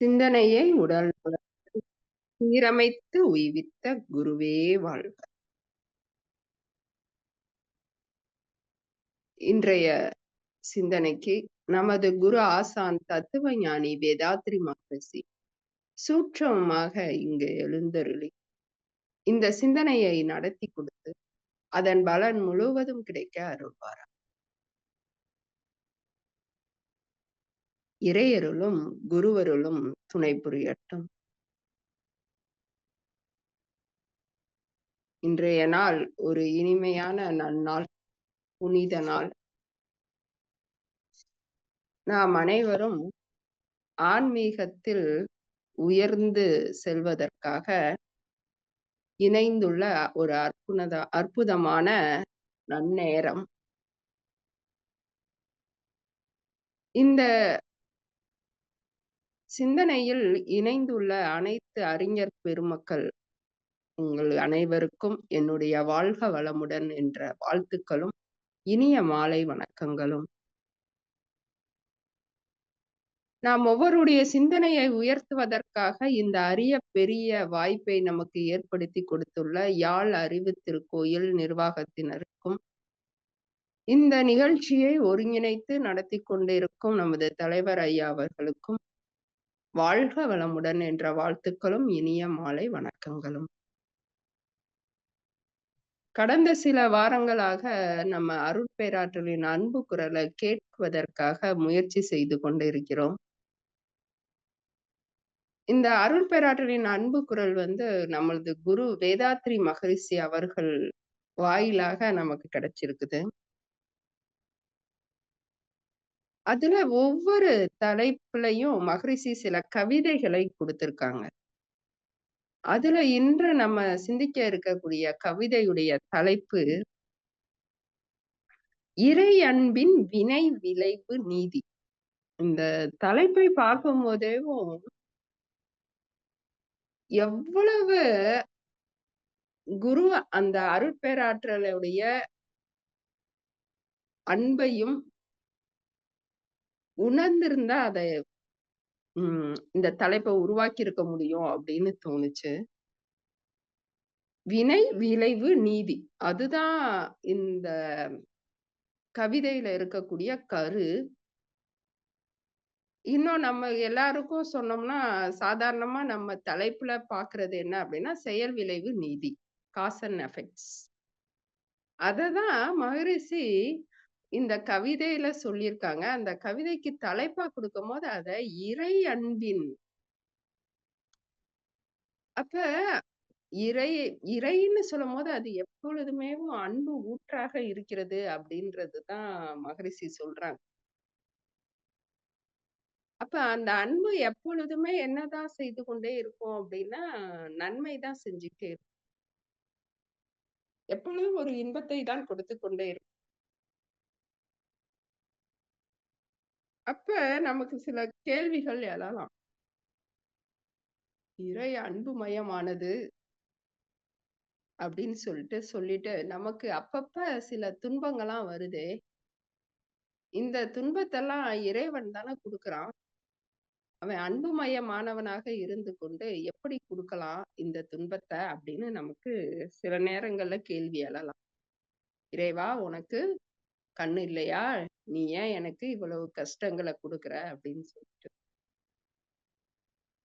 சிந்தனையை உடல் சீரமைத்து உய்வித்த குருவே வாழ்க. இன்றைய சிந்தனைக்கு நமது குரு ஆசான் தத்துவ ஞானி வேதாத்ரி மகரிஷி சூற்றமாக இங்கு எழுந்தருளி இந்த சிந்தனையை நடத்தி கொடுத்து அதன் பலன் முழுவதும் கிடைக்க அருள்வாரா இறையருளும் குருவருளும் துணை புரியட்டும். இன்றைய நாள் ஒரு இனிமையான நன்னாள் புனித நாள். நாம் அனைவரும் ஆன்மீகத்தில் உயர்ந்து செல்வதற்காக இணைந்துள்ள ஒரு அற்புத அற்புதமான நன்னேரம். இந்த சிந்தனையில் இணைந்துள்ள அனைத்து அறிஞர் பெருமக்கள் உங்கள் அனைவருக்கும் என்னுடைய வாழ்க வளமுடன் என்ற வாழ்த்துக்களும் இனிய மாலை வணக்கங்களும். நாம் ஒவ்வொருடைய சிந்தனையை உயர்த்துவதற்காக இந்த அரிய பெரிய வாய்ப்பை நமக்கு ஏற்படுத்தி கொடுத்துள்ள யாழ் அறிவு திருக்கோயில் நிர்வாகத்தினருக்கும் இந்த நிகழ்ச்சியை ஒருங்கிணைத்து நடத்தி கொண்டிருக்கும் நமது தலைவர் ஐயா அவர்களுக்கும் வாழ்க வளமுடன் என்ற வாழ்த்துக்களும் இனிய மாலை வணக்கங்களும். கடந்த சில வாரங்களாக நம்ம அருட்பேராற்றலின் அன்பு குரலை கேட்பதற்காக முயற்சி செய்து கொண்டிருக்கிறோம். இந்த அருட்பேராற்றலின் அன்பு குரல் வந்து நம்மளது குரு வேதாத்ரி மகரிஷி அவர்கள் வாயிலாக நமக்கு கிடைச்சிருக்குது. அதுல ஒவ்வொரு தலைப்புலையும் மகரிஷி சில கவிதைகளை கொடுத்திருக்காங்க. அதுல இன்று நம்ம சிந்திக்க இருக்கக்கூடிய கவிதையுடைய தலைப்பு இறை அன்பின் வினை விளைவு நீதி இந்த தலைப்பை பார்க்கும் போதேவும் எவ்வளவு குரு அந்த அருட்பேராற்றலுடைய அன்பையும் உணர்ந்திருந்தா அதை உம் இந்த தலைப்பை உருவாக்கி இருக்க முடியும் அப்படின்னு தோணுச்சு. வினை விளைவு நீதி. அதுதான் இந்த கவிதையில இருக்கக்கூடிய கரு. இன்னும் நம்ம எல்லாருக்கும் சொன்னோம்னா சாதாரணமா நம்ம தலைப்புல பாக்குறது என்ன அப்படின்னா செயல் விளைவு நீதி. Cause and effects. அததான் மகரிஷி இந்த கவிதையில சொல்லியிருக்காங்க. அந்த கவிதைக்கு தலைப்பா கொடுக்கும் போது அத இறை அன்பின். அப்ப இறை இறைன்னு சொல்லும் போது அது எப்பொழுதுமே அன்பு ஊற்றாக இருக்கிறது அப்படின்றதுதான் மகரிஷி சொல்றாங்க. அப்ப அந்த அன்பு எப்பொழுதுமே என்னதான் செய்து கொண்டே இருக்கும் அப்படின்னா நன்மை தான் செஞ்சுட்டே இருக்கும். எப்பொழுதும் ஒரு இன்பத்தை தான் கொடுத்து கொண்டே இருக்கும். அப்ப நமக்கு சில கேள்விகள் எழலாம். இறை அன்புமயமானது அப்படின்னு சொல்லிட்டு சொல்லிட்டு நமக்கு அப்பப்ப சில துன்பங்கள்லாம் வருதே. இந்த துன்பத்தெல்லாம் இறைவன் தானே குடுக்குறான். அவன் அன்புமயமானவனாக இருந்து கொண்டு எப்படி கொடுக்கலாம் இந்த துன்பத்தை அப்படின்னு நமக்கு சில நேரங்கள்ல கேள்வி எழலாம். இறைவா உனக்கு கண்ணு இல்லையா? நீ ஏன் எனக்கு இவ்வளவு கஷ்டங்களை கொடுக்குற? அப்படின்னு சொல்லிட்டு.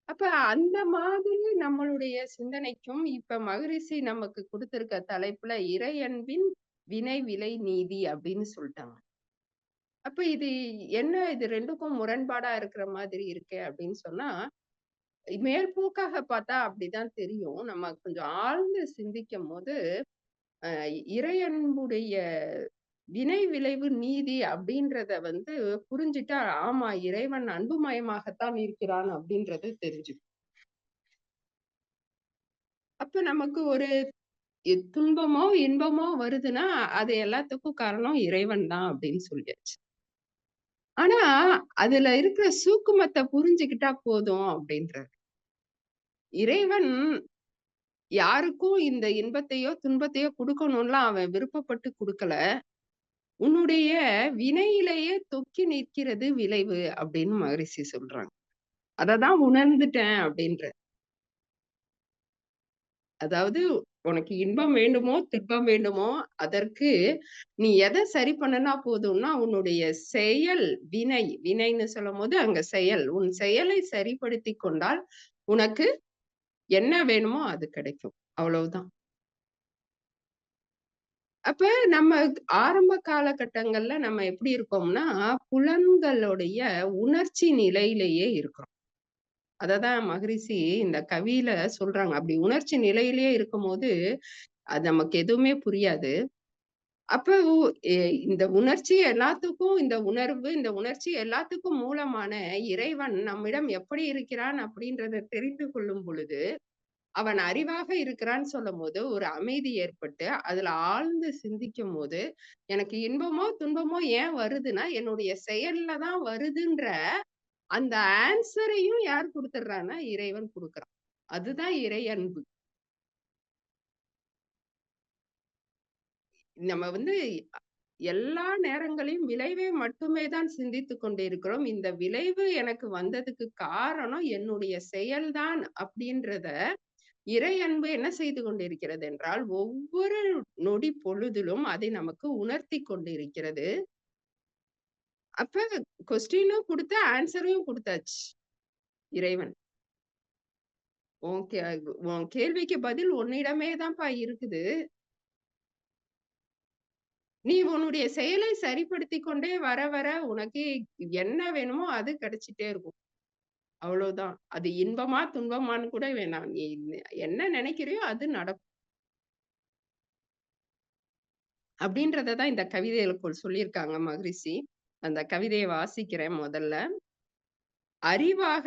அப்ப அந்த மாதிரி நம்மளுடைய சிந்தனைக்கும் இப்ப மகரிஷி நமக்கு கொடுத்திருக்க தலைப்புல இறையன்பின் வினை விலை நீதி அப்படின்னு சொல்லிட்டாங்க. அப்ப இது என்ன? இது ரெண்டுக்கும் முரண்பாடா இருக்கிற மாதிரி இருக்கு அப்படின்னு சொன்னா மேற்போக்காக பார்த்தா அப்படிதான் தெரியும். நம்ம கொஞ்சம் ஆழ்ந்து சிந்திக்கும் போது அஹ் இறையன்புடைய வினை விளைவு நீதி அப்படின்றத வந்து புரிஞ்சுட்டா ஆமா இறைவன் அன்புமயமாகத்தான் இருக்கிறான் அப்படின்றது தெரிஞ்சு அப்ப நமக்கு ஒரு துன்பமோ இன்பமோ வருதுன்னா அது எல்லாத்துக்கும் காரணம் இறைவன் தான் அப்படின்னு சொல்லியாச்சு. ஆனா அதுல இருக்கிற சூக்குமத்தை புரிஞ்சுக்கிட்டா போதும் அப்படின்ற இறைவன் யாருக்கும் இந்த இன்பத்தையோ துன்பத்தையோ கொடுக்கணும்லாம் அவன் விருப்பப்பட்டு கொடுக்கல. உன்னுடைய வினையிலேயே தொக்கி நிற்கிறது விளைவு அப்படின்னு மகரிஷி சொல்றாங்க அததான் உணர்ந்துட்டேன் அப்படின்ற. அதாவது உனக்கு இன்பம் வேண்டுமோ, துன்பம் வேண்டுமோ, அதற்கு நீ எதை சரி பண்ணுனா போதும்னா, உன்னுடைய செயல், வினை வினைன்னு சொல்லும் போது அங்க செயல். உன் செயலை சரிப்படுத்திக் கொண்டால், உனக்கு என்ன வேணுமோ அது கிடைக்கும். அவ்வளவுதான். அப்ப நம்ம ஆரம்ப காலகட்டங்கள்ல நம்ம எப்படி இருக்கோம்னா, புலன்களுடைய உணர்ச்சி நிலையிலேயே இருக்கிறோம். அததான் மகரிஷி இந்த கவியில சொல்றாங்க. அப்படி உணர்ச்சி நிலையிலேயே இருக்கும்போது, அது நமக்கு எதுவுமே புரியாது. அப்ப இந்த உணர்ச்சி எல்லாத்துக்கும் இந்த உணர்வு, இந்த உணர்ச்சி எல்லாத்துக்கும் மூலமான இறைவன் நம்மிடம் எப்படி இருக்கிறான் அப்படின்றத தெரிந்து கொள்ளும் பொழுது, அவன் அறிவாக இருக்கிறான்னு சொல்லும் போது ஒரு அமைதி ஏற்பட்டு, அதுல ஆழ்ந்து சிந்திக்கும் போது எனக்கு இன்பமோ, துன்பமோ ஏன் வருதுன்னா, என்னுடைய செயல்ல தான் வருதுன்ற அந்த ஆன்சரையும் யார் கொடுத்துடுறான்னா இறைவன் குடுக்குறான். அதுதான் இறை அன்பு. நம்ம வந்து எல்லா நேரங்களையும் விளைவை மட்டுமே தான் சிந்தித்து கொண்டிருக்கிறோம். இந்த விளைவு எனக்கு வந்ததுக்கு காரணம் என்னுடைய செயல்தான் அப்படின்றத இறை அன்பு என்ன செய்து கொண்டிருக்கிறது என்றால், ஒவ்வொரு நொடி பொழுதிலும் அதை நமக்கு உணர்த்திக் கொண்டிருக்கிறது. அப்ப கொஸ்டினும் கொடுத்த ஆன்சரையும் கொடுத்தாச்சு இறைவன். உன் உன் கேள்விக்கு பதில் உன்னிடமே தான்ப்பா இருக்குது. நீ உன்னுடைய செயலை சரிப்படுத்தி கொண்டே வர, வர உனக்கு என்ன வேணுமோ அது கிடைச்சிட்டே இருக்கும். அவ்வளவுதான். அது இன்பமா, துன்பமானு கூட வேணாம். நீ என்ன நினைக்கிறியோ அது நடக்கும். அப்படின்றதான் இந்த கவிதைகளுக்குள் சொல்லியிருக்காங்க மகரிஷி. அந்த கவிதையை வாசிக்கிறேன் முதல்ல. அறிவாக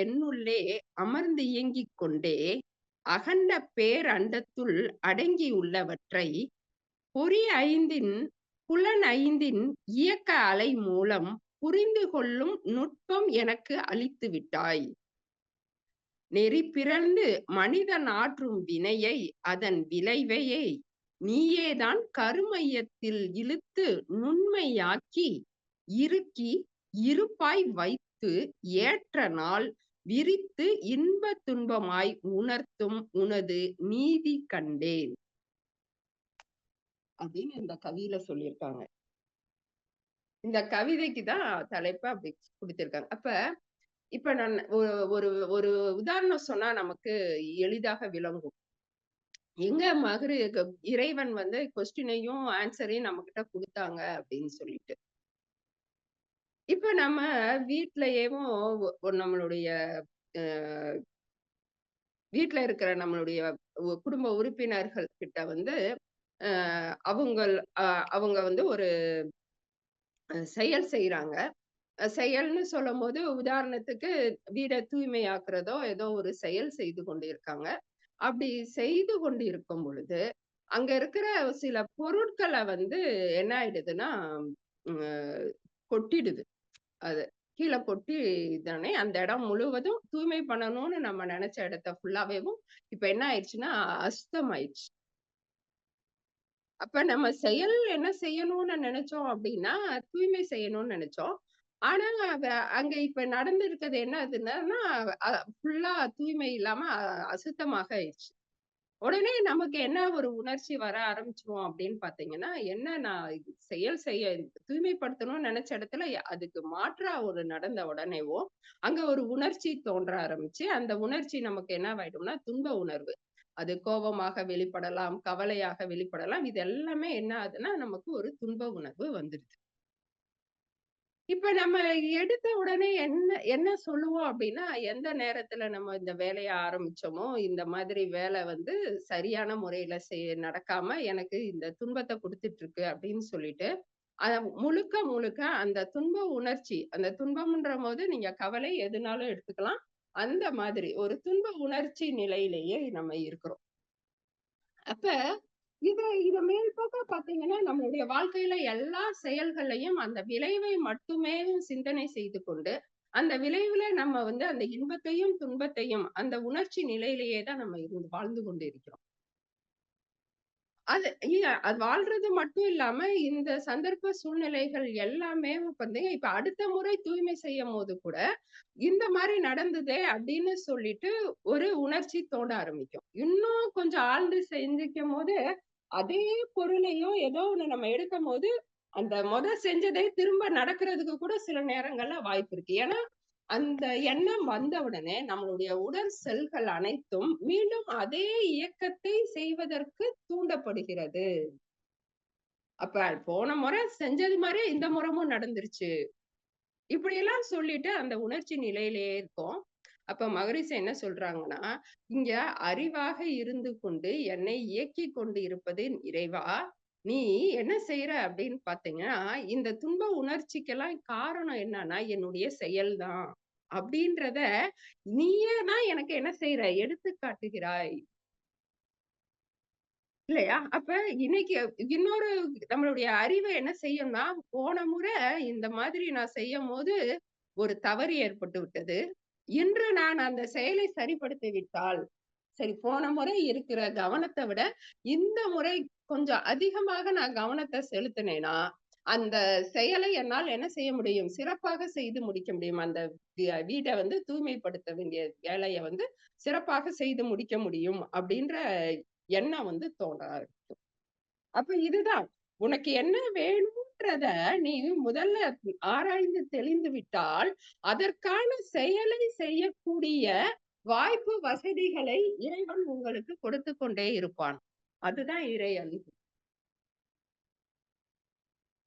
என்னுள்ளே அமர்ந்து இயங்கிக் கொண்டே, அகண்ட பேரண்டத்துள் அடங்கியுள்ளவற்றை, பொறி ஐந்தின் புலன் ஐந்தின் இயக்க அலை மூலம் புரிந்து கொள்ளும் நுட்பம் எனக்கு அளித்து விட்டாய். நெறி பிறந்து மனிதன் ஆற்றும் வினையை, அதன் விளைவையை நீயேதான் கருமையத்தில் இழுத்து நுண்மையாக்கி, இறுக்கி இருப்பாய் வைத்து ஏற்ற நாள் விரித்து இன்ப துன்பமாய் உணர்த்தும் உனது நீதி கண்டேன். அப்படின்னு இந்த கவியில சொல்லியிருக்காங்க. இந்த கவிதைக்கு தான் தலைப்பு அப்படி கொடுத்திருக்காங்க அப்ப இப்ப நான் ஒரு ஒரு உதாரணம் சொன்னா நமக்கு எளிதாக விளங்கும். எங்க மகரு இறைவன் வந்து கொஸ்டினையும், ஆன்சரையும் நம்ம கிட்ட குடுத்தாங்க அப்படின்னு சொல்லிட்டு. இப்ப நம்ம வீட்லயேவும் ஒ நம்மளுடைய வீட்டுல இருக்கிற நம்மளுடைய குடும்ப உறுப்பினர்கள் கிட்ட வந்து, அவங்க அவங்க வந்து ஒரு செயல் செய்யறாங்க செயல்னு சொல்லும் போது உதாரணத்துக்கு வீடை தூய்மையாக்குறதோ, ஏதோ ஒரு செயல் செய்து கொண்டிருக்காங்க. அப்படி செய்து கொண்டு இருக்கும் பொழுது, அங்க இருக்கிற சில பொருட்களை வந்து என்ன ஆயிடுதுன்னா, கொட்டிடுது. அது கீழே கொட்டி தானே அந்த இடம் முழுவதும் தூய்மை பண்ணணும்னு நம்ம நினைச்ச இடத்த ஃபுல்லாவேவும் இப்ப என்ன ஆயிடுச்சுன்னா, அசுத்தமாயிடுச்சு. அப்ப நம்ம செயல் என்ன செய்யணும்னு நினைச்சோம் அப்படின்னா தூய்மை செய்யணும்னு நினைச்சோம் ஆனா, அங்க இப்ப நடந்திருக்கிறது என்ன ஆகுதுன்னா, ஃபுல்லா தூய்மை இல்லாம அசுத்தமாக ஆயிடுச்சு. உடனே நமக்கு என்ன ஒரு உணர்ச்சி வர ஆரம்பிச்சுரும் அப்படின்னு பாத்தீங்கன்னா என்ன நான் செயல் செய்ய தூய்மைப்படுத்தணும்னு நினைச்ச இடத்துல அதுக்கு மாற்றா ஒரு நடந்த உடனேவும், அங்க ஒரு உணர்ச்சி தோன்ற ஆரம்பிச்சு, அந்த உணர்ச்சி நமக்கு என்ன ஆயிடும்னா துன்ப உணர்வு. அது கோபமாக வெளிப்படலாம், கவலையாக வெளிப்படலாம். இது எல்லாமே என்ன ஆகுதுன்னா, நமக்கு ஒரு துன்ப உணர்வு வந்துடுது. இப்ப நம்ம எடுத்த உடனே என்ன என்ன சொல்லுவோம் அப்படின்னா, எந்த நேரத்துல நம்ம இந்த வேலையை ஆரம்பிச்சோமோ, இந்த மாதிரி வேலை வந்து சரியான முறையில செய் நடக்காம எனக்கு இந்த துன்பத்தை குடுத்துட்டு இருக்கு அப்படின்னு சொல்லிட்டு, அத முழுக்க முழுக்க அந்த துன்ப உணர்ச்சி, அந்த துன்பம்ன்ற போது நீங்க கவலை எதுனாலும் எடுத்துக்கலாம். அந்த மாதிரி ஒரு துன்ப உணர்ச்சி நிலையிலேயே நம்ம இருக்கிறோம். அப்ப இத இத மேல்போக்க பாத்தீங்கன்னா நம்மளுடைய வாழ்க்கையில எல்லா செயல்களையும் அந்த விளைவை மட்டுமே சிந்தனை செய்து கொண்டு, அந்த விளைவுல நம்ம வந்து அந்த இன்பத்தையும், துன்பத்தையும் அந்த உணர்ச்சி நிலையிலேயே தான் நம்ம இருந்து வாழ்ந்து கொண்டு இருக்கிறோம். அது அது வாழ்றது மட்டும் இல்லாம, இந்த சந்தர்ப்ப சூழ்நிலைகள் எல்லாமே வந்து இப்ப அடுத்த முறை தூய்மை செய்யும் போது கூட, இந்த மாதிரி நடந்ததே அப்படின்னு சொல்லிட்டு ஒரு உணர்ச்சி தோண்ட ஆரம்பிக்கும். இன்னும் கொஞ்சம் ஆழ்ந்து சிந்திக்கும்போது, அதே பொருளையும் ஏதோ ஒண்ணு நம்ம எடுக்கும் போது அந்த முத செஞ்சதே திரும்ப நடக்கிறதுக்கு கூட சில நேரங்கள்ல வாய்ப்பு இருக்கு. ஏன்னா, அந்த எண்ணம் வந்த உடனே நம்மளுடைய உடல் செல்கள் அனைத்தும் மீண்டும் அதே இயக்கத்தை செய்வதற்கு தூண்டப்படுகிறது. அப்ப போன முறை செஞ்சது மாதிரி இந்த முறமும் நடந்துருச்சு. இப்படியெல்லாம் சொல்லிட்டு அந்த உணர்ச்சி நிலையிலேயே இருக்கும் அப்ப மகரிஷி என்ன சொல்றாங்கன்னா, "இங்க அறிவாக இருந்து கொண்டு என்னை இயக்கி கொண்டு இருப்பது இறைவா, நீ என்ன செய்யற அப்படின்னு பாத்தீங்கன்னா இந்த துன்ப உணர்ச்சிக்கெல்லாம் காரணம் என்னன்னா, என்னுடைய செயல்தான் அப்படின்றத நீயே தான் எனக்கு என்ன செய்யற எடுத்து காட்டுகிறாய்." இல்லையா? அப்ப இன்னைக்கு இன்னொரு நம்மளுடைய அறிவை என்ன செய்யும்னா, போன முறை இந்த மாதிரி நான் செய்யும் போது ஒரு தவறு ஏற்பட்டு விட்டது. இன்று நான் அந்த செயலை சரிப்படுத்தி விட்டால், சரி போன முறை இருக்கிற கவனத்தை விட, இந்த முறை கொஞ்சம் அதிகமாக நான் கவனத்தை செலுத்தினேனா அந்த செயலை என்னால் என்ன செய்ய முடியும்? சிறப்பாக செய்து முடிக்க முடியும். அந்த வீ வந்து தூய்மைப்படுத்த வேண்டிய வேலையை வந்து சிறப்பாக செய்து முடிக்க முடியும். அப்படின்ற எண்ணம் வந்து தோண ஆரம்பிக்கும். அப்ப இதுதான். உனக்கு என்ன வேணும்ன்றத நீ முதல்ல ஆராய்ந்து தெளிந்து விட்டால், அதற்கான செயலை செய்யக்கூடிய வாய்ப்பு, வசதிகளை இறைவன் உங்களுக்கு கொடுத்துக் கொண்டே இருப்பான். அதுதான் இறை அன்பு.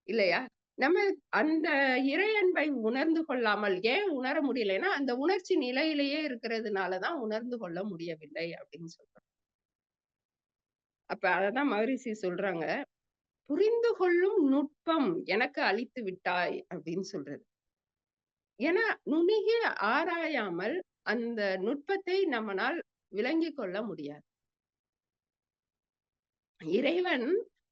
இல்லையா? நம்ம அந்த இறை அன்பை உணர்ந்து கொள்ளாமல் ஏன் உணர முடியலைன்னா, அந்த உணர்ச்சி நிலையிலேயே இருக்கிறதுனாலதான் உணர்ந்து கொள்ள முடியவில்லை அப்படின்னு சொல்றோம். அப்ப அததான் மகரிஷி சொல்றாங்க. புரிந்து கொள்ளும் நுட்பம் எனக்கு அளித்து விட்டாய் அப்படின்னு சொல்றது. ஏன்னா நுணுகி ஆராயாமல் அந்த நுட்பத்தை நம்மனால் விளங்கி கொள்ள முடியாது. இறைவன்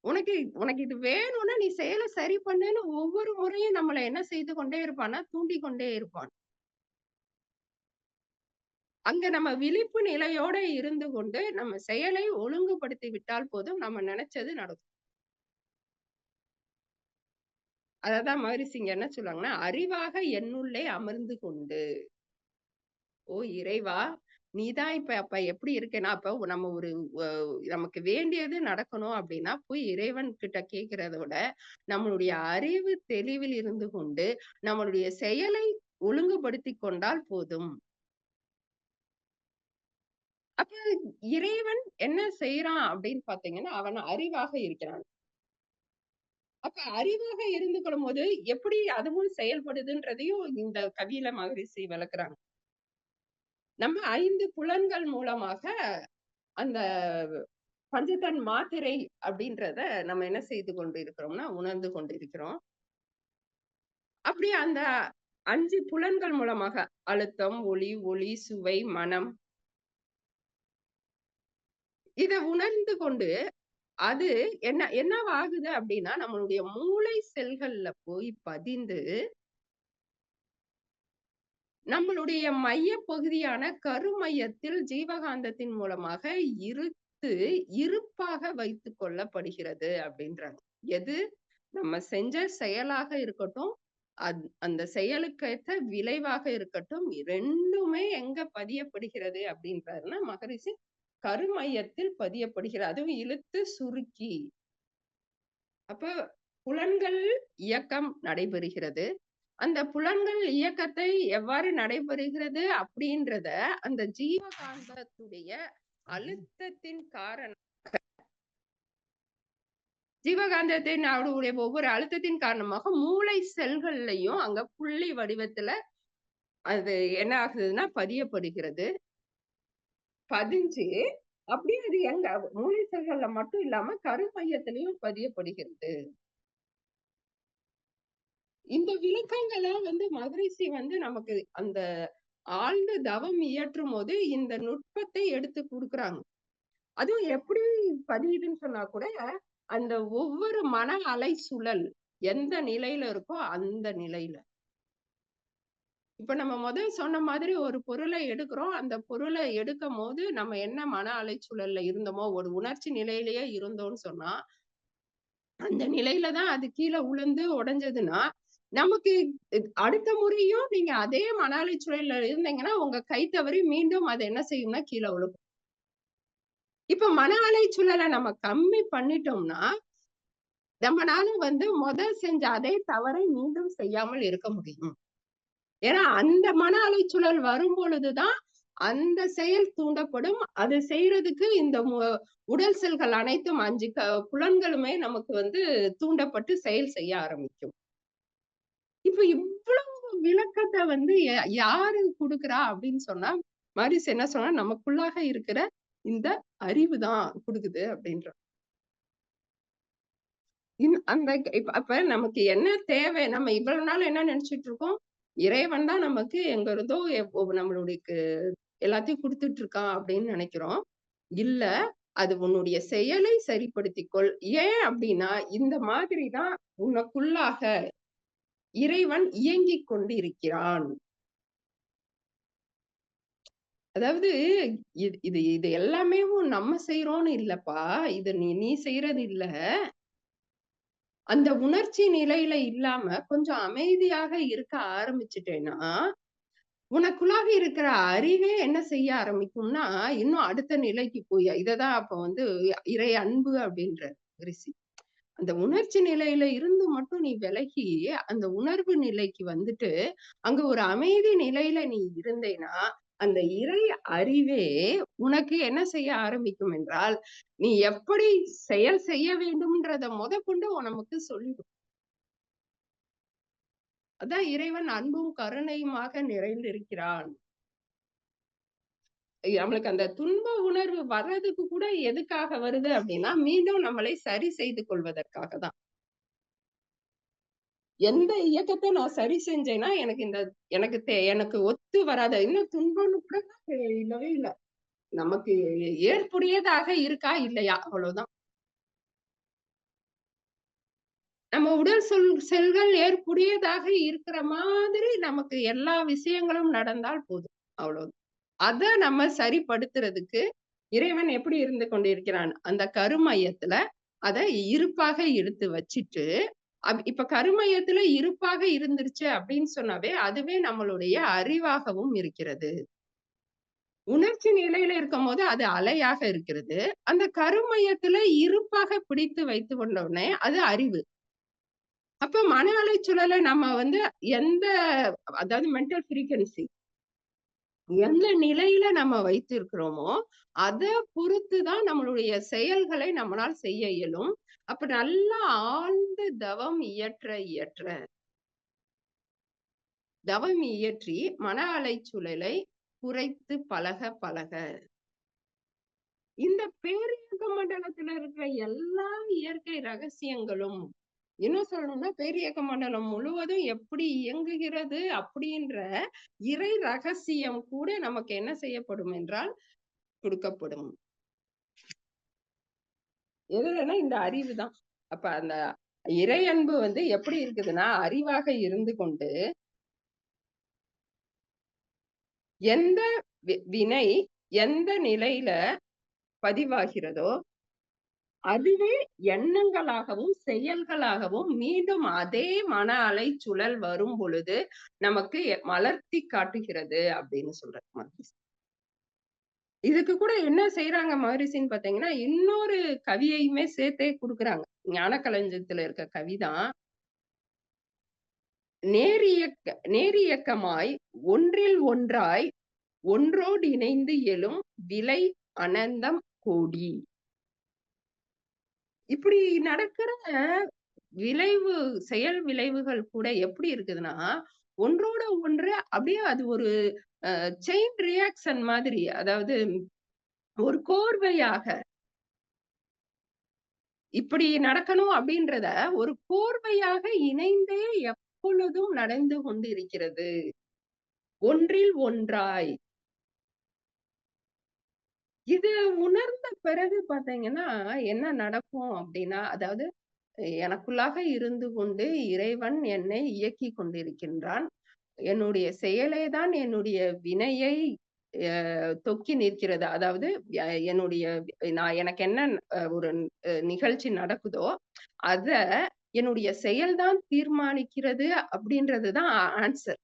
உனக்கு உனக்கு இது வேணும்னா நீ செயல சரி பண்ணுன்னு ஒவ்வொரு முறையும் நம்மள என்ன செய்து கொண்டே இருப்பான்னா, தூண்டி கொண்டே இருப்பான். அங்க நம்ம விழிப்பு நிலையோட இருந்து கொண்டு நம்ம செயலை ஒழுங்குபடுத்தி விட்டால் போதும், நம்ம நினைச்சது நடக்கும். அததான் மகரிஷி என்ன சொல்லுவாங்கன்னா அறிவாக என்னுள்ளே அமர்ந்து கொண்டு. ஓ இறைவா! நீ தான் இப்ப அப்ப எப்படி இருக்கேன்னா, அப்ப நம்ம ஒரு நமக்கு வேண்டியது நடக்கணும் அப்படின்னா, போய் இறைவன் கிட்ட கேட்கிறத விட, நம்மளுடைய அறிவு தெளிவில் இருந்து கொண்டு, நம்மளுடைய செயலை ஒழுங்குபடுத்தி கொண்டால் போதும். அப்ப இறைவன் என்ன செய்யறான் அப்படின்னு பாத்தீங்கன்னா அவன் அறிவாக இருக்கிறான். அப்ப அறிவாக இருந்து கொள்ளும் போது எப்படி அதுவும் செயல்படுதுன்றதையும் இந்த கவியில மகரிஷி விளக்குறாங்க. நம்ம ஐந்து புலன்கள் மூலமாக அந்த பஞ்சதன் மாத்திரை அப்படின்றத நம்ம என்ன செய்து கொண்டு இருக்கிறோம்னா, உணர்ந்து கொண்டு இருக்கிறோம். அப்படி அந்த அஞ்சு புலன்கள் மூலமாக அழுத்தம், ஒளி, ஒளி, சுவை, மனம் இத உணர்ந்து கொண்டு, அது என்ன என்னவாகுது அப்படின்னா, நம்மளுடைய மூளை செல்கள்ல போய் பதிந்து நம்மளுடைய மையப் பகுதியான கருமையத்தில் ஜீவகாந்தத்தின் மூலமாக இருத்து, இருப்பாக வைத்துக் கொள்ளப்படுகிறது அப்படின்றாங்க. எது? நம்ம செஞ்ச செயலாக இருக்கட்டும், அந் அந்த செயலுக்கேற்ற விளைவாக இருக்கட்டும், ரெண்டுமே எங்க பதியப்படுகிறது அப்படின்றாருன்னா, மகரிஷி கருமையத்தில் பதியப்படுகிறது. அதுவும் இழுத்து சுருக்கி. அப்ப புலன்கள் இயக்கம் நடைபெறுகிறது. அந்த புலன்கள் இயக்கத்தை எவ்வாறு நடைபெறுகிறது அப்படின்றத, அந்த ஜீவகாந்தத்துடைய அழுத்தத்தின் காரண ஜீவகாந்தத்தின் அவருடைய ஒவ்வொரு அழுத்தத்தின் காரணமாக மூளை செல்கள்லயும் அங்க புள்ளி வடிவத்துல அது என்ன ஆகுதுன்னா பதியப்படுகிறது. பதிஞ்சு அப்படியே அது எங்க மூளை செல்கள்ல மட்டும் இல்லாம கருமையத்திலயும் பதியப்படுகிறது. இந்த விளக்கங்களை வந்து மதுரைசி வந்து நமக்கு அந்த ஆழ்ந்த தவம் இயற்றும் போது இந்த நுட்பத்தை எடுத்து கொடுக்குறாங்க அதுவும் எப்படி பதியுதுன்னு சொன்னா கூட, அந்த ஒவ்வொரு மன அலை சுழல் எந்த நிலையில இருக்கோ அந்த நிலையில. இப்ப நம்ம முதல் சொன்ன மாதிரி ஒரு பொருளை எடுக்கிறோம். அந்த பொருளை எடுக்கும் போது நம்ம என்ன மன அலைச்சூழல்ல இருந்தோமோ, ஒரு உணர்ச்சி நிலையிலேயே இருந்தோம்னு சொன்னா, அந்த நிலையில தான் அது கீழே உழுந்து உடைஞ்சதுன்னா, நமக்கு அடுத்த முறையும் நீங்க அதே மன அலைச்சுழல்ல இருந்தீங்கன்னா, உங்க கை தவறி மீண்டும் அது என்ன செய்யும்னா கீழே விழுகும். இப்ப மன அலைச்சுழலை நம்ம கம்மி பண்ணிட்டோம்னா, நம்மளால வந்து முதல் செஞ்ச அதே தவறை மீண்டும் செய்யாமல் இருக்க முடியும். ஏன்னா, அந்த மன அலைச்சுழல் வரும் பொழுதுதான் அந்த செயல் தூண்டப்படும். அது செய்யறதுக்கு இந்த உடல் செல்கள் அனைத்தும் அஞ்சு க புலன்களுமே நமக்கு வந்து தூண்டப்பட்டு செயல் செய்ய ஆரம்பிக்கும். இப்ப இவ்வளவு விளக்கத்தை வந்து யாரு குடுக்குறா அப்படின்னு சொன்னா, மாரிஸ் என்ன சொன்னா, நமக்குள்ளாக இருக்கிற இந்த அறிவு தான் குடுக்குது அப்படின்ற அந்த இப்ப அப்ப நமக்கு என்ன தேவை? நம்ம இவ்வளவு நாள் என்ன நினைச்சிட்டு இருக்கோம்? இறைவன் தான் நமக்கு எங்க இருந்தோ நம்மளுடைய எல்லாத்தையும் குடுத்துட்டு இருக்கான் அப்படின்னு நினைக்கிறோம் இல்ல, அது உன்னுடைய செயலை சரிப்படுத்திக் கொள். ஏன் அப்படின்னா, இந்த மாதிரிதான் உனக்குள்ளாக இறைவன் இயங்கிக் கொண்டிருக்கிறான். அதாவது இது இது இது நம்ம செய்யறோம்னு இல்லப்பா. இது நீ நீ செய்யறது இல்ல. அந்த உணர்ச்சி நிலையில இல்லாம கொஞ்சம் அமைதியாக இருக்க ஆரம்பிச்சுட்டேன்னா, உனக்குள்ளாக இருக்கிற அறிவே என்ன செய்ய ஆரம்பிக்கும்னா, இன்னும் அடுத்த நிலைக்கு போய் இததான் அப்ப வந்து இறை அன்பு அப்படின்ற ரிஷி. அந்த உணர்ச்சி நிலையில இருந்து மட்டும் நீ விலகி, அந்த உணர்வு நிலைக்கு வந்துட்டு, அங்க ஒரு அமைதி நிலையில நீ இருந்தேன்னா, அந்த இறை அறிவே உனக்கு என்ன செய்ய ஆரம்பிக்கும் என்றால், நீ எப்படி செயல் செய்ய வேண்டும்ன்றத கொண்டு நமக்கு சொல்லிடும். அதான் இறைவன் அன்பும் கருணையுமாக நிறைந்திருக்கிறான். நம்மளுக்கு அந்த துன்ப உணர்வு வர்றதுக்கு கூட எதுக்காக வருது அப்படின்னா, மீண்டும் நம்மளை சரி செய்து கொள்வதற்காக தான். எந்த இயக்கத்தை நான் சரி செஞ்சேன்னா, எனக்கு இந்த எனக்கு தே எனக்கு ஒத்து வராத இன்னும் துன்பம்னு கூட இல்லவே இல்ல. நமக்கு ஏற்புடையதாக இருக்கா? இல்லையா? அவ்வளவுதான். நம்ம உடல் சொல் செல்கள் ஏற்புடையதாக இருக்கிற மாதிரி நமக்கு எல்லா விஷயங்களும் நடந்தால் போதும். அவ்வளவுதான். அதை நம்ம சரிப்படுத்துறதுக்கு இறைவன் எப்படி இருந்து கொண்டிருக்கிறான்? அந்த கருமையத்துல அதை இருப்பாக எடுத்து வச்சுட்டு, அப் இப்ப கருமையத்துல இருப்பாக இருந்துருச்சு அப்படின்னு சொன்னாவே, அதுவே நம்மளுடைய அறிவாகவும் இருக்கிறது. உணர்ச்சி நிலையில இருக்கும்போது அது அலையாக இருக்கிறது. அந்த கருமையத்துல இருப்பாக பிடித்து வைத்துக் கொண்டவுடனே அது அறிவு. அப்ப மன அலைச்சூழல நம்ம வந்து எந்த அதாவது மென்டல் ஃப்ரீக்வன்சி எந்த நிலையில நம்ம வைத்திருக்கிறோமோ, அத பொறுத்து தான் நம்மளுடைய செயல்களை நம்மளால் செய்ய இயலும். அப்ப நல்லா ஆழ்ந்த தவம் இயற்ற இயற்ற தவம் இயற்றி மன அலைச்சூழலை குறைத்து பழக பழக இந்த பேரியக்க மண்டலத்துல இருக்கிற எல்லா இயற்கை ரகசியங்களும் இன்னும் சொல்லணும்னா பேரியக்க மண்டலம் முழுவதும் எப்படி இயங்குகிறது அப்படின்ற இறை ரகசியம் கூட நமக்கு என்ன செய்யப்படும் என்றால் கொடுக்கப்படும். எதுலன்னா இந்த அறிவு தான். அப்ப அந்த இறை அன்பு வந்து எப்படி இருக்குதுன்னா, அறிவாக இருந்து கொண்டு எந்த வி வினை எந்த நிலையில பதிவாகிறதோ, அதுவே எண்ணங்களாகவும், செயல்களாகவும் மீண்டும் அதே மன அலை சுழல் வரும் பொழுது, நமக்கு மலர்த்தி காட்டுகிறது அப்படின்னு சொல்றார் மகரிஷி. இதுக்கு கூட என்ன செய்யறாங்க மகரிஷின்னு பாத்தீங்கன்னா இன்னொரு கவியையுமே சேர்த்தே குடுக்குறாங்க. ஞானக்களஞ்சியத்துல இருக்க கவிதான் நேரியக்க நேரியக்கமாய் ஒன்றில் ஒன்றாய் ஒன்றோடு இணைந்து எழும் விலை அனந்தம் கோடி. இப்படி நடக்கிற விளைவு செயல் விளைவுகள் கூட எப்படி இருக்குதுன்னா, ஒன்றோட ஒன்று அப்படியே அது ஒரு செயின் ரியாக்ஷன் மாதிரி. அதாவது ஒரு கோர்வையாக இப்படி நடக்கணும் அப்படின்றத ஒரு கோர்வையாக இணைந்தே எப்பொழுதும் நடந்து கொண்டிருக்கிறது. ஒன்றில் ஒன்றாய். இது உணர்ந்த பிறகு பாத்தீங்கன்னா என்ன நடக்கும் அப்படின்னா, அதாவது எனக்குள்ளாக இருந்து கொண்டு இறைவன் என்னை இயக்கி கொண்டிருக்கின்றான். என்னுடைய செயலே தான் என்னுடைய வினையை தொக்கி நிற்கிறது. அதாவது என்னுடைய நான் எனக்கு என்ன ஒரு நிகழ்ச்சி நடக்குதோ, அத என்னுடைய செயல்தான் தீர்மானிக்கிறது அப்படின்றது தான் ஆன்சர்.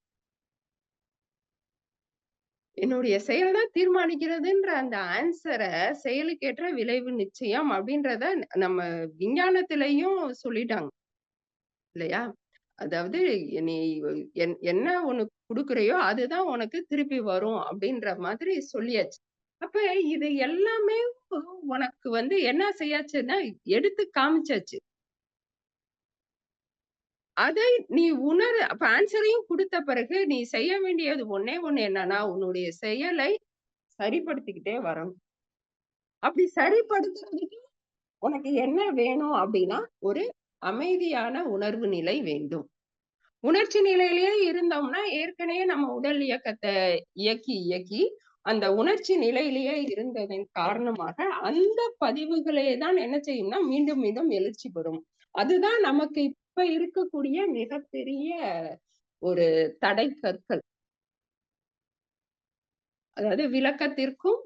என்னுடைய செயல் தான் தீர்மானிக்கிறதுன்ற அந்த ஆன்சர செயலுக்கேற்ற விளைவு நிச்சயம் அப்படின்றத நம்ம விஞ்ஞானத்திலயும் சொல்லிட்டாங்க. இல்லையா? அதாவது நீ என்ன உனக்கு கொடுக்குறையோ அதுதான் உனக்கு திருப்பி வரும் அப்படின்ற மாதிரி சொல்லியாச்சு. அப்ப இது எல்லாமே உனக்கு வந்து என்ன செய்யாச்சுன்னா, எடுத்து காமிச்சாச்சு. அதை நீ உணர் அப்ப கொடுத்த பிறகு, நீ செய்ய வேண்டியது ஒன்னே ஒண்ணு என்னன்னா, உன்னுடைய செயலை சரிப்படுத்திக்கிட்டே வரணும். அப்படி சரிப்படுத்துறதுக்கு உனக்கு என்ன வேணும் அப்படின்னா, ஒரு அமைதியான உணர்வு நிலை வேண்டும். உணர்ச்சி நிலையிலேயே இருந்தோம்னா, ஏற்கனவே நம்ம உடல் இயக்கத்தை இயக்கி, இயக்கி அந்த உணர்ச்சி நிலையிலேயே இருந்ததன் காரணமாக, அந்த பதிவுகளே தான் என்ன செய்யும்னா, மீண்டும், மீண்டும் எழுச்சி பெறும். அதுதான் நமக்கு இப்ப இருக்கக்கூடிய மிகப்பெரிய ஒரு தடை கற்கள். அதாவது விளக்கத்திற்கும்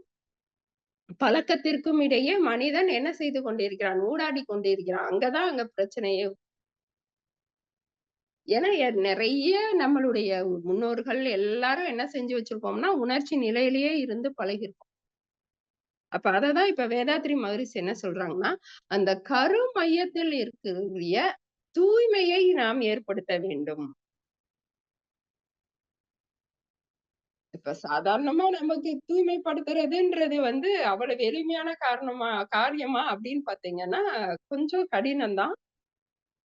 பழக்கத்திற்கும் இடையே மனிதன் என்ன செய்து கொண்டிருக்கிறான்? ஊடாடி கொண்டிருக்கிறான். அங்கதான் அங்க பிரச்சனையே. ஏன்னா நிறைய நம்மளுடைய முன்னோர்கள் எல்லாரும் என்ன செஞ்சு வச்சிருப்போம்னா உணர்ச்சி நிலையிலேயே இருந்து பழகியிருக்கோம். அப்ப அததான் இப்ப வேதாத்ரி மகரிஷி என்ன சொல்றாங்கன்னா, அந்த கரு மையத்தில் இருக்கக்கூடிய தூய்மையை நாம் ஏற்படுத்த வேண்டும். இப்ப சாதாரணமா நமக்கு தூய்மைப்படுத்துறதுன்றது வந்து அவ்வளவு எளிமையான காரணமா காரியமா அப்படின்னு பாத்தீங்கன்னா கொஞ்சம் கடினம் தான்.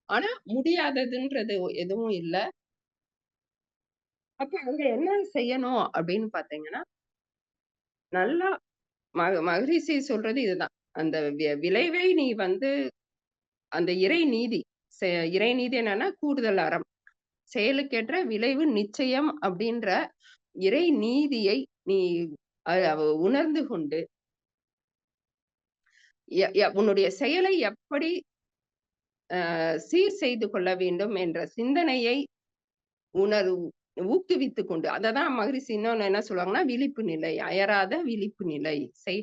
ஆனா முடியாததுன்றது எதுவும் இல்ல. அப்ப அங்க என்ன செய்யணும் அப்படின்னு பார்த்தீங்கன்னா, நல்லா மக மகரிஷி சொல்றது இதுதான். அந்த வி விளைவை நீ வந்து அந்த இறை நீதி. செ என்னன்னா கூடுதல் அறம். செயலுக்கேற்ற விளைவு நிச்சயம் அப்படின்ற இறை நீதியை நீ உணர்ந்து கொண்டு உன்னுடைய செயலை எப்படி சீர் செய்து கொள்ள வேண்டும் என்ற சிந்தனையை உணர் ஊக்குவித்துக் கொண்டு அததான் மகிழ்ச்சி இன்னொன்னு என்ன சொல்லுவாங்கன்னா, விழிப்பு நிலை. அயராத விழிப்பு நிலை. செய்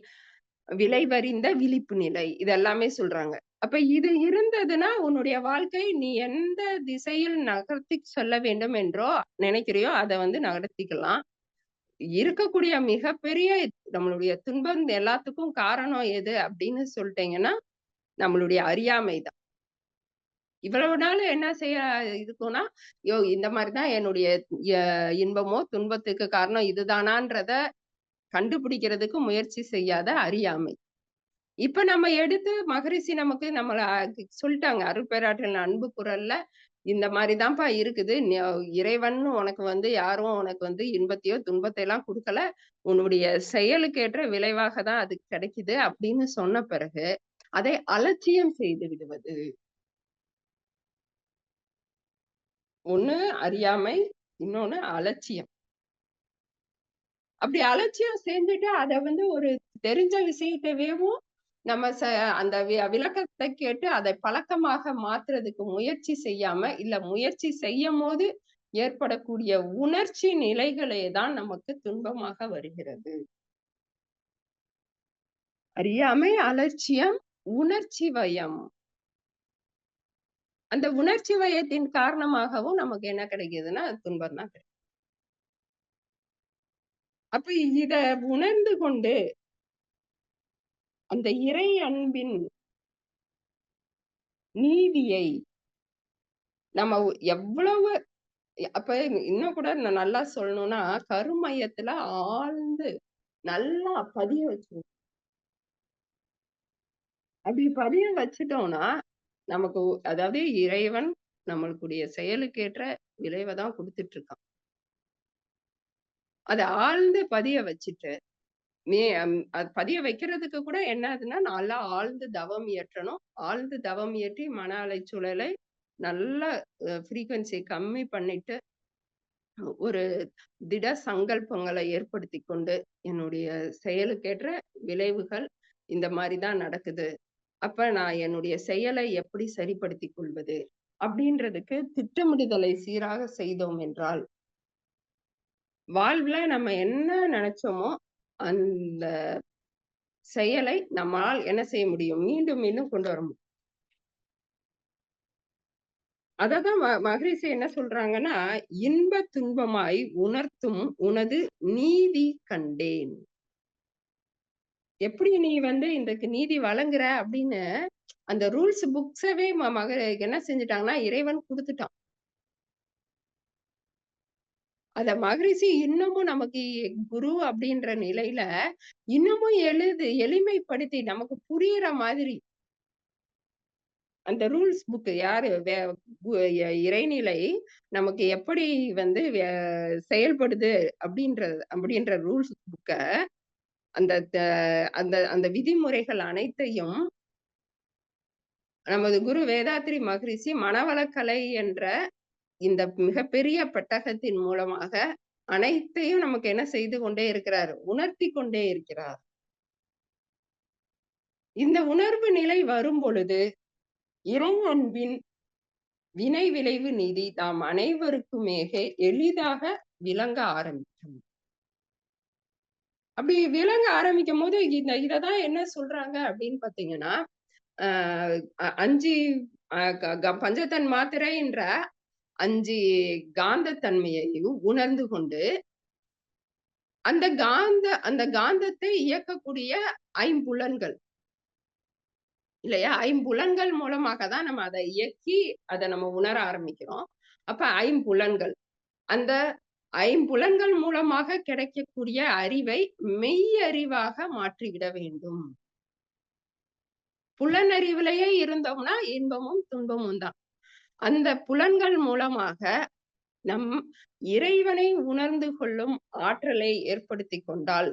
விளைவறிந்த விழிப்பு நிலை. இதெல்லாமே சொல்றாங்க. அப்ப இது இருந்ததுன்னா, உன்னுடைய வாழ்க்கை நீ எந்த திசையில் நகர்த்தி சொல்ல வேண்டும் என்றோ நினைக்கிறியோ, அதை வந்து நகர்த்திக்கலாம். இருக்கக்கூடிய மிகப்பெரிய நம்மளுடைய துன்பம் எல்லாத்துக்கும் காரணம் எது அப்படின்னு சொல்லிட்டீங்கன்னா, நம்மளுடைய அறியாமை தான். இவ்வளவு நாள் என்ன செய்ய இருக்கும்னா, யோ இந்த மாதிரிதான் என்னுடைய இன்பமோ, துன்பத்துக்கு காரணம் இதுதானான்றத கண்டுபிடிக்கிறதுக்கு முயற்சி செய்யாத அறியாமை. இப்ப நம்ம எடுத்து மகரிஷி நமக்கு நம்மள சொல்லிட்டாங்க அருட்பேராற்றல் அன்பு குரல்ல, இந்த மாதிரிதான்ப்பா இருக்குது. இறைவன் உனக்கு வந்து யாரும் உனக்கு வந்து இன்பத்தையோ, துன்பத்தை எல்லாம் கொடுக்கல உன்னுடைய செயலுக்கேற்ற விளைவாக தான் அது கிடைக்குது அப்படின்னு சொன்ன பிறகு, அதை அலட்சியம் செய்து விடுவது. ஒண்ணு அறியாமை, இன்னொன்னு அலட்சியம். அப்படி அலட்சியம் செஞ்சுட்டு அத வந்து ஒரு தெரிஞ்ச விஷயத்தவேவும் நம்ம ச அந்த வி கேட்டு அதை பழக்கமாக மாத்துறதுக்கு முயற்சி செய்யாம, இல்ல முயற்சி செய்யும் போது ஏற்படக்கூடிய உணர்ச்சி நிலைகளே தான் நமக்கு துன்பமாக வருகிறது. அறியாமை, அலட்சியம், உணர்ச்சி வயம். அந்த உணர்ச்சி வயத்தின் காரணமாகவும் நமக்கு என்ன கிடைக்குதுன்னா, துன்பம் தான் கிடைக்கும் அப்ப இத உணர்ந்து கொண்டு அந்த இறை அன்பின் நீதியை நம்ம எவ்வளவு அப்ப இன்னும் கூட நான் நல்லா சொல்லணும்னா, கருமையத்துல ஆழ்ந்து நல்லா பதிய வச்சிருக்கோம் அப்படி பதிய வச்சுட்டோம்னா, நமக்கு அதாவது இறைவன் நம்மளுக்குடைய செயலுக்கேற்ற விளைவை தான் குடுத்துட்டு இருக்கான். அதை ஆழ்ந்து பதிய வச்சுட்டு, மே அது பதிய வைக்கிறதுக்கு கூட என்ன ஆகுதுன்னா, நல்லா ஆழ்ந்து தவம் இயற்றணும். ஆழ்ந்து தவம் இயற்றி மன அலைச்சூழலை நல்லா அ ஃப்ரீக்வன்சி கம்மி பண்ணிட்டு, ஒரு திட சங்கல்பங்களை ஏற்படுத்தி கொண்டு, என்னுடைய செயலுக்கேற்ற விளைவுகள் இந்த மாதிரி தான் நடக்குது. அப்ப நான் என்னுடைய செயலை எப்படி சரிப்படுத்தி கொள்வது? அப்படின்றதுக்கு திட்டமிடுதலை சீராக செய்தோம் என்றால் வாழ்வுல நம்ம என்ன நினைச்சோமோ அந்த செயலை நம்மால் என்ன செய்ய முடியும்? மீண்டும், மீண்டும் கொண்டு வர முடியும். அததான் ம மகரிஷி என்ன சொல்றாங்கன்னா, "இன்ப துன்பமாய் உணர்த்தும் உனது நீதி கண்டேன்." எப்படி நீ வந்து இன்றைக்கு நீதி வழங்குற அப்படின்னு, அந்த ரூல்ஸ் புக்ஸவே மக என்ன செஞ்சுட்டாங்கன்னா, இறைவன் குடுத்துட்டான். அத மகரிஷி இன்னமும் நமக்கு குரு அப்படின்ற நிலையில, இன்னமும் எழுது எளிமைப்படுத்தி நமக்கு புரியுற மாதிரி அந்த ரூல்ஸ் புக் யாரு? வே இறைநிலை நமக்கு எப்படி வந்து செயல்படுது அப்படின்ற அப்படின்ற ரூல்ஸ் புக்க அந்த த அந்த அந்த விதிமுறைகள் அனைத்தையும் நமது குரு வேதாத்ரி மகரிஷி மனவளக்கலை என்ற இந்த மிகப்பெரிய பெட்டகத்தின் மூலமாக அனைத்தையும் நமக்கு என்ன செய்து கொண்டே இருக்கிறார்? உணர்த்தி கொண்டே இருக்கிறார். இந்த உணர்வு நிலை வரும்பொழுது, இறை அன்பின் வினை விளைவு நீதி தாம் அனைவருக்குமேக எளிதாக விளங்க ஆரம்பிக்கும். அப்படி விளங்க ஆரம்பிக்கும்போது, இந்த இததான் என்ன சொல்றாங்க அப்படின்னு பார்த்தீங்கன்னா, அ அ 5 அ க க பஞ்சதன் மாத்திரைன்ற அஞ்சு காந்த தன்மையையும் உணர்ந்து கொண்டு, அந்த காந்த அந்த காந்தத்தை இயக்கக்கூடிய ஐம்புலன்கள். இல்லையா? ஐம்புலன்கள் மூலமாக தான் நம்ம அதை இயக்கி, அதை நம்ம உணர ஆரம்பிக்கிறோம். அப்ப ஐம்புலன்கள். அந்த ஐம்புலன்கள் மூலமாக கிடைக்கக்கூடிய அறிவை மெய் அறிவாக மாற்றிவிட வேண்டும். புலனறிவிலேயே இருந்தோம்னா, இன்பமும், துன்பமும் தான். அந்த புலன்கள் மூலமாக நம் இறைவனை உணர்ந்து கொள்ளும் ஆற்றலை ஏற்படுத்திக் கொண்டால்,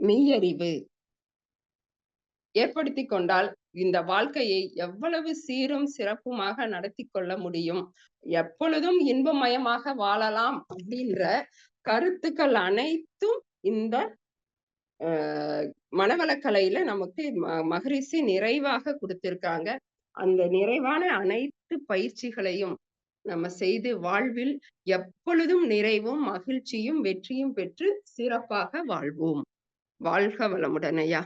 மெய்யறிவு ஏற்படுத்திக் கொண்டால், இந்த வாழ்க்கையை எவ்வளவு சீரும் சிறப்புமாக நடத்திக் கொள்ள முடியும். எப்பொழுதும் இன்பமயமாக வாழலாம் அப்படின்ற கருத்துக்கள் அனைத்தும் இந்த மனவளக்கலையில நமக்கு ம மகரிஷி நிறைவாக கொடுத்திருக்காங்க அந்த நிறைவான அனைத்து பயிற்சிகளையும் நம்ம செய்து வாழ்வில் எப்பொழுதும் நிறைவும், மகிழ்ச்சியும், வெற்றியும் பெற்று சிறப்பாக வாழ்வோம். வாழ்க வளமுடன் ஐயா!